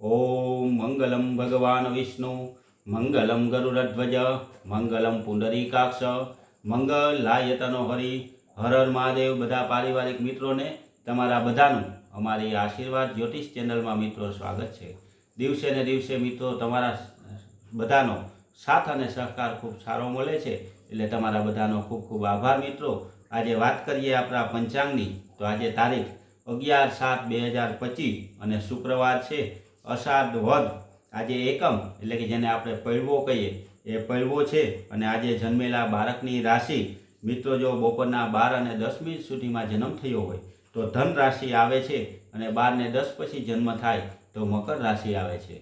ઓમ મંગલમ ભગવાન વિષ્ણુ મંગલમ ગરુડધ્વજ મંગલમ પુંડરીકાક્ષ મંગલાય તનો હરિ હર હર મહાદેવ બધા પારિવારિક મિત્રોને તમારા બધાનું અમારી આશીર્વાદ જ્યોતિષ ચેનલમાં મિત્રો સ્વાગત છે. દિવસે ને દિવસે મિત્રો તમારા બધાનો સાથ અને સહકાર ખૂબ સારો મળે છે. એટલે તમારા બધાનો ખૂબ ખૂબ આભાર મિત્રો. આજે વાત કરીએ આપણા પંચાંગની. તો આજે તારીખ અગિયાર સાત બે હજાર પચીસ અને શુક્રવાર છે. અષાઢ વધ આજે એકમ, એટલે કે જેને આપણે પૈળવો કહીએ, એ પૈળવો છે. અને આજે જન્મેલા બાળકની રાશિ, મિત્રો, જો બપોરના બાર અને દસ મિનિટ સુધીમાં જન્મ થયો હોય, તો ધન રાશિ આવે છે અને બાર ને દસ પછી જન્મ થાય, તો મકર રાશિ આવે છે.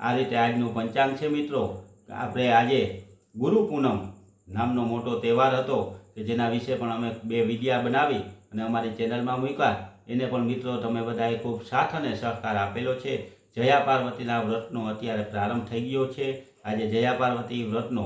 આ રીતે આજનું પંચાંગ છે, મિત્રો. આપણે આજે ગુરુ પૂનમ નામનો મોટો તહેવાર હતો, કે જેના વિશે પણ અમે બે વિડીયા બનાવી અને અમારી ચેનલમાં મૂક્યા. એને પણ, મિત્રો, તમે બધાએ ખૂબ સાથ અને સહકાર આપેલો છે. જયા પાર્વતીના વ્રતનો અત્યારે પ્રારંભ થઈ ગયો છે. આજે જયા પાર્વતી વ્રતનો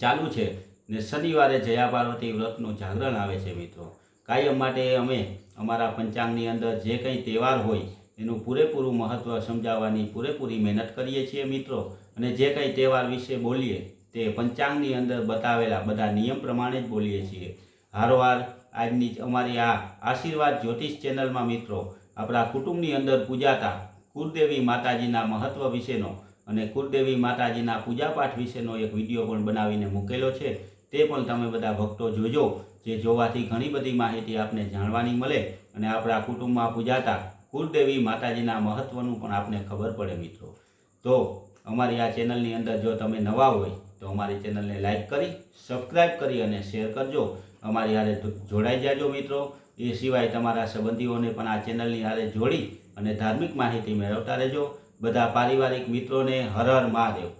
ચાલુ છે ને શનિવારે જયા પાર્વતી વ્રતનું જાગરણ આવે છે મિત્રો. કાયમ માટે અમે અમારા પંચાંગની અંદર જે કંઈ તહેવાર હોય એનું પૂરેપૂરું મહત્ત્વ સમજાવવાની પૂરેપૂરી મહેનત કરીએ છીએ મિત્રો. અને જે કંઈ તહેવાર વિશે બોલીએ તે પંચાંગની અંદર બતાવેલા બધા નિયમ પ્રમાણે જ બોલીએ છીએ. હારોહાર આજની અમારી આ આશીર્વાદ જ્યોતિષ ચેનલમાં મિત્રો આપણા કુટુંબની અંદર પૂજાતા કુળદેવી માતાજીના મહત્ત્વ વિશેનો અને કુળદેવી માતાજીના પૂજાપાઠ વિશેનો એક વીડિયો પણ બનાવીને મૂકેલો છે. તે પણ તમે બધા ભક્તો જોજો, જે જોવાથી ઘણી બધી માહિતી આપને જાણવાની મળે અને આપણા કુટુંબમાં પૂજાતા કુળદેવી માતાજીના મહત્ત્વનું પણ આપને ખબર પડે મિત્રો. તો અમારી આ ચેનલની અંદર જો તમે નવા હોય, તો અમારી ચેનલને લાઈક કરી સબસ્ક્રાઈબ કરી અને શેર કરજો. અમારી હારે જોડાઈ જાજો મિત્રો. એ સિવાય તમારા સંબંધીઓને પણ આ ચેનલની હારે જોડી અને ધાર્મિક માહિતી મેળવતા રહેજો. બધા પારિવારિક મિત્રોને હર હર મહાદેવ.